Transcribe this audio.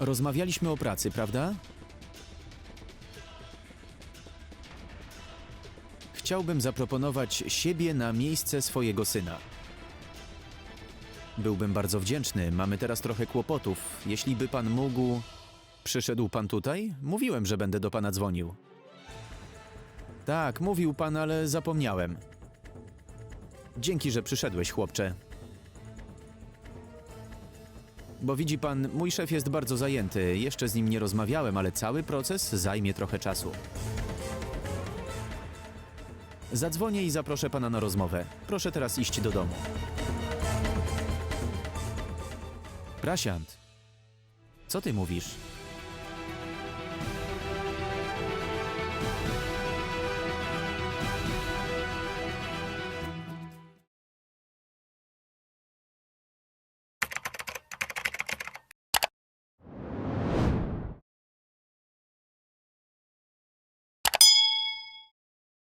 Rozmawialiśmy o pracy, prawda? Chciałbym zaproponować siebie na miejsce swojego syna. Byłbym bardzo wdzięczny. Mamy teraz trochę kłopotów. Jeśli by pan mógł. Przyszedł pan tutaj? Mówiłem, że będę do pana dzwonił. Tak, mówił pan, ale zapomniałem. Dzięki, że przyszedłeś, chłopcze. Bo widzi pan, mój szef jest bardzo zajęty. Jeszcze z nim nie rozmawiałem, ale cały proces zajmie trochę czasu. Zadzwonię i zaproszę pana na rozmowę. Proszę teraz iść do domu. Prasiant, co ty mówisz?